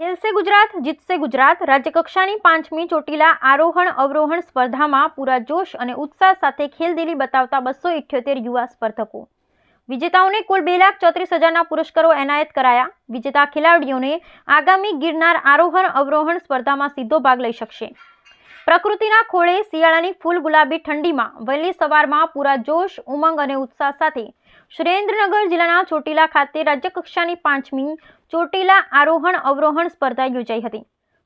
ખેલશે ગુજરાત જીતશે ગુજરાત, રાજ્યકક્ષાની પાંચમી ચોટીલા આરોહણ અવરોહણ સ્પર્ધામાં પૂરા જોશ અને ઉત્સાહ સાથે ખેલદિલી બતાવતા બસો ઇઠ્યોતેર યુવા સ્પર્ધકો. વિજેતાઓને કુલ બે લાખ ચોત્રીસ હજારના પુરસ્કારો એનાયત કરાયા. વિજેતા ખેલાડીઓને આગામી ગિરનાર આરોહણ અવરોહણ સ્પર્ધામાં સીધો ભાગ લઈ શકશે. પ્રકૃતિના ખોળે શિયાળાની ફૂલ ગુલાબી ઠંડીમાં વહેલી સવારમાં પૂરા જોશ, ઉમંગ અને ઉત્સાહ સાથે સુરેન્દ્રનગર જિલ્લાના ચોટીલા ખાતે રાજ્યકક્ષાની પાંચમી ચોટીલા આરોહણ અવરોહણ સ્પર્ધા યોજાઈ હતી.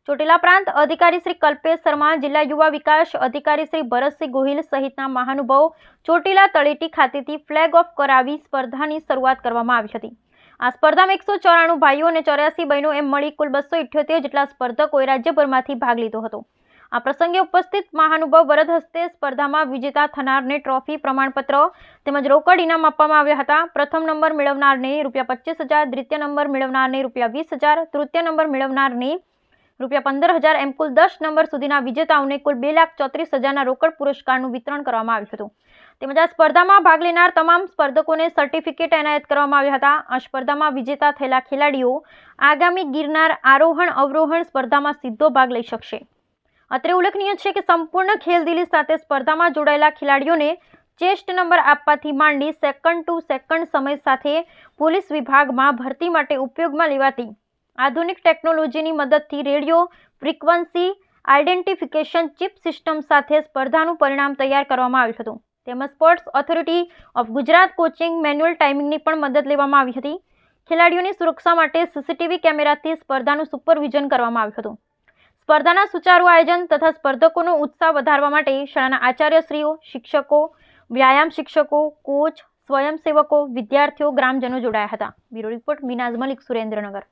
ચોટીલા પ્રાંત અધિકારી શ્રી કલ્પેશ શર્મા, જિલ્લા યુવા વિકાસ અધિકારી શ્રી ભરતસિંહ ગોહિલ સહિતના મહાનુભાવો ચોટીલા તળેટી ખાતેથી ફ્લેગ ઓફ કરાવી સ્પર્ધાની શરૂઆત કરવામાં આવી હતી. આ સ્પર્ધામાં એકસો ચોરાણું ભાઈઓ અને ચોર્યાસી બહેનો એમ મળી કુલ બસો ઇઠ્યોતેર જેટલા સ્પર્ધકોએ રાજ્યભરમાંથી ભાગ લીધો હતો. આ પ્રસંગે ઉપસ્થિત મહાનુભાવ વરદ હસ્તે સ્પર્ધામાં વિજેતા થનારને ટ્રોફી પ્રમાણપત્ર તેમજ રોકડ ઇનામ આપવામાં આવ્યા હતા. પ્રથમ નંબર મેળવનારને રૂપિયા પચીસ હજાર, દ્વિતીય નંબર મેળવનારને રૂપિયા વીસ હજાર, તૃતીય નંબર મેળવનારને રૂપિયા પંદર હજાર એમ કુલ દસ નંબર સુધીના વિજેતાઓને કુલ બે લાખ ચોત્રીસ હજારના રોકડ પુરસ્કારનું વિતરણ કરવામાં આવ્યું હતું. તેમજ આ સ્પર્ધામાં ભાગ લેનાર તમામ સ્પર્ધકોને સર્ટિફિકેટ એનાયત કરવામાં આવ્યા હતા. આ સ્પર્ધામાં વિજેતા થયેલા ખેલાડીઓ આગામી ગિરનાર આરોહણ અવરોહણ સ્પર્ધામાં સીધો ભાગ લઈ શકશે. અત્રે ઉલ્લેખનીય છે કે સંપૂર્ણ ખેલદિલી સાથે સ્પર્ધામાં જોડાયેલા ખેલાડીઓને ચેસ્ટ નંબર આપવાથી માંડી સેકન્ડ ટુ સેકન્ડ સમય સાથે પોલીસ વિભાગમાં ભરતી માટે ઉપયોગમાં લેવાતી આધુનિક ટેકનોલોજીની મદદથી radio frequency identification chip system સાથે સ્પર્ધાનું પરિણામ તૈયાર કરવામાં આવ્યું હતું. તેમજ sports authority of Gujarat coaching manual ટાઈમિંગની પણ મદદ લેવામાં આવી હતી. ખેલાડીઓની સુરક્ષા માટે સીસીટીવી કેમેરાથી સ્પર્ધાનું સુપરવિઝન કરવામાં આવ્યું હતું. સ્પર્ધાના સુચારુ આયોજન તથા સ્પર્ધકોનો ઉત્સાહ વધારવા માટે શાળાના આચાર્યશ્રીઓ, શિક્ષકો, વ્યાયામ શિક્ષકો, કોચ, સ્વયંસેવકો, વિદ્યાર્થીઓ, ગ્રામજનો જોડાયા હતા. Bureau report Minaz Malik, Surendranagar.